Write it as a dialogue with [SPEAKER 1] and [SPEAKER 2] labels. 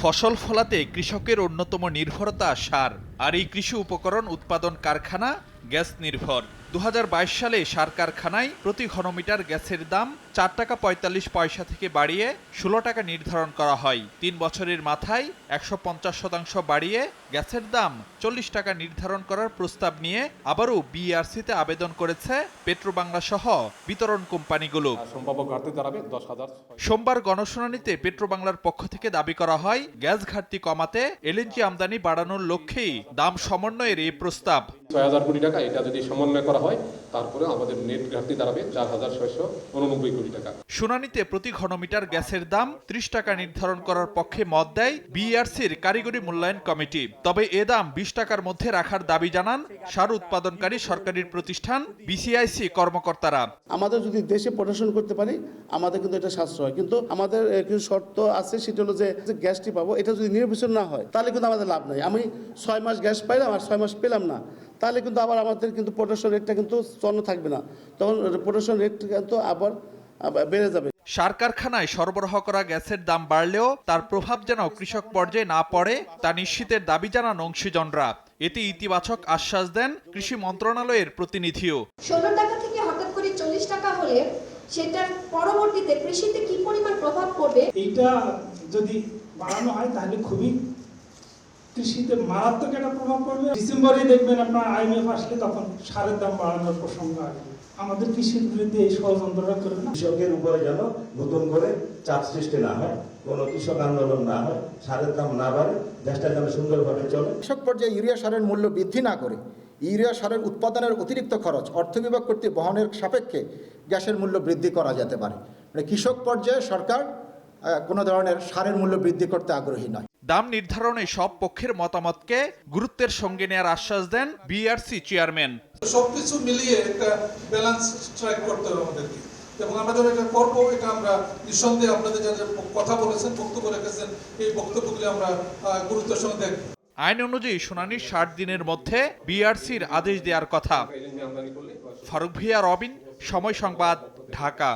[SPEAKER 1] ফসল ফলাতে কৃষকের অন্যতম নির্ভরতা সার। আর এই কৃষি উপকরণ উৎপাদন কারখানা গ্যাস নির্ভর। দু হাজার বাইশ সালে সার কারখানায় প্রতি ঘনমিটার গ্যাসের দাম চার টাকা পঁয়তাল্লিশ পয়সা থেকে বাড়িয়ে ষোলো টাকা নির্ধারণ করা হয়। তিন বছরের মাথায় একশো পঞ্চাশ শতাংশ বাড়িয়ে গ্যাসের দাম চল্লিশ টাকা নির্ধারণ করার প্রস্তাব নিয়ে আবারও বিআরসিতে আবেদন করেছে পেট্রোবাংলা সহ বিতরণ কোম্পানিগুলো। সোমবার গণশুনানিতে পেট্রোবাংলার পক্ষ থেকে দাবি করা হয় গ্যাস ঘাটতি কমাতে এলএনজি আমদানি বাড়ানোর লক্ষ্যেই দাম সমন্বয়ের এই প্রস্তাব
[SPEAKER 2] ছয় হাজার কোটি টাকা এটা যদি সমন্বয় করা হয় তারপরে আমাদের নেট ঘাটতি দাঁড়াবে চার হাজার ছয়শো উননব্বই কোটি টাকা।
[SPEAKER 1] শুনানিতে প্রতি ঘনমিটার গ্যাসের দাম ত্রিশ টাকা নির্ধারণ করার পক্ষে মত দেয় বিআরসির কারিগরি মূল্যায়ন কমিটি। তবে এ দাম বিশ টাকার মধ্যে রাখার দাবি জানান সার উৎপাদনকারী সরকারি প্রতিষ্ঠান বিসিআইসি কর্মকর্তারা।
[SPEAKER 3] আমাদের যদি দেশে প্রোডাকশন করতে পারি আমাদের কিন্তু এটা সাশ্রয়। হয় কিন্তু আমাদের কিছু শর্ত আছে সেটা হলো যে যে গ্যাসটি পাবো এটা যদি নির্বাচন না হয় তাহলে কিন্তু আমাদের লাভ নাই। আমি ছয় মাস গ্যাস পাইলাম আর ছয় মাস পেলাম না। তাহলে কিন্তু আবার আমাদের কিন্তু প্রোডাকশন রেটটা কিন্তু চন্ন থাকবে না। তখন প্রোডাকশন রেট কিন্তু আবার আবার বেড়ে যাবে।
[SPEAKER 1] সার কারখানায় সরবরাহ করা গ্যাসের দাম বাড়লেও তার প্রভাব যেন কৃষক পর্যায়ে না পড়ে তা নিশ্চিতের দাবি জানান অংশীজনরা। এতে ইতিবাচক আশ্বাস দেন কৃষি মন্ত্রণালয়ের প্রতিনিধিও।
[SPEAKER 4] ষোলো টাকা থেকে হঠাৎ করে চল্লিশ টাকা হলে সেটার পরবর্তীতে কৃষিতে কি পরিমাণ প্রভাব পড়বে?
[SPEAKER 5] এইটা যদি বাড়ানো হয় তাহলে খুবই কৃষিতে মারাত্মক একটা প্রভাব পড়বে। ডিসেম্বরে দেখবেন আপনার আইএমএফ আসলে তখন সারের দাম বাড়ানোর প্রসঙ্গ আসবে। আমাদের কৃষির বিরুদ্ধে এই ষড়যন্ত্রটা করবে না।
[SPEAKER 6] কৃষকের উপরে যেন নতুন করে চাপ সৃষ্টি না হয় কোনো কৃষক আন্দোলন না হয় সারের দাম না বাড়ে দেশটা যেন সুন্দরভাবে চলে।
[SPEAKER 7] কৃষক পর্যায়ে ইউরিয়া সারের মূল্য বৃদ্ধি না করে ইউরিয়া সারের উৎপাদনের অতিরিক্ত খরচ অর্থ বিভাগ কর্তৃক বহনের সাপেক্ষে গ্যাসের মূল্য বৃদ্ধি করা যেতে পারে। মানে কৃষক পর্যায়ে সরকার কোনো ধরনের সারের মূল্য বৃদ্ধি করতে আগ্রহী নয়।
[SPEAKER 1] দাম নির্ধারণে সব পক্ষের মতামতকে গুরুত্বের সঙ্গে নেয়ার আশ্বাস দেন বিআরসি চেয়ারম্যান।
[SPEAKER 8] সবকিছু মিলিয়ে একটা ব্যালেন্স স্ট্রাইক করতে হবে আমাদেরকে। এবং আমরা যখন এটা করব এটা আমরা নিঃসন্দেহে আপনাদের যা কথা বলেছেন বক্তব্য রেখেছেন এই বক্তব্যগুলি আমরা গুরুত্বের সঙ্গে দেখব।
[SPEAKER 1] আইন অনুযায়ী শুনানির ষাট দিনের মধ্যে বিআরসির আদেশ দেওয়ার কথা। ফারুক ভিয়া রবিন সময় সংবাদ ঢাকা।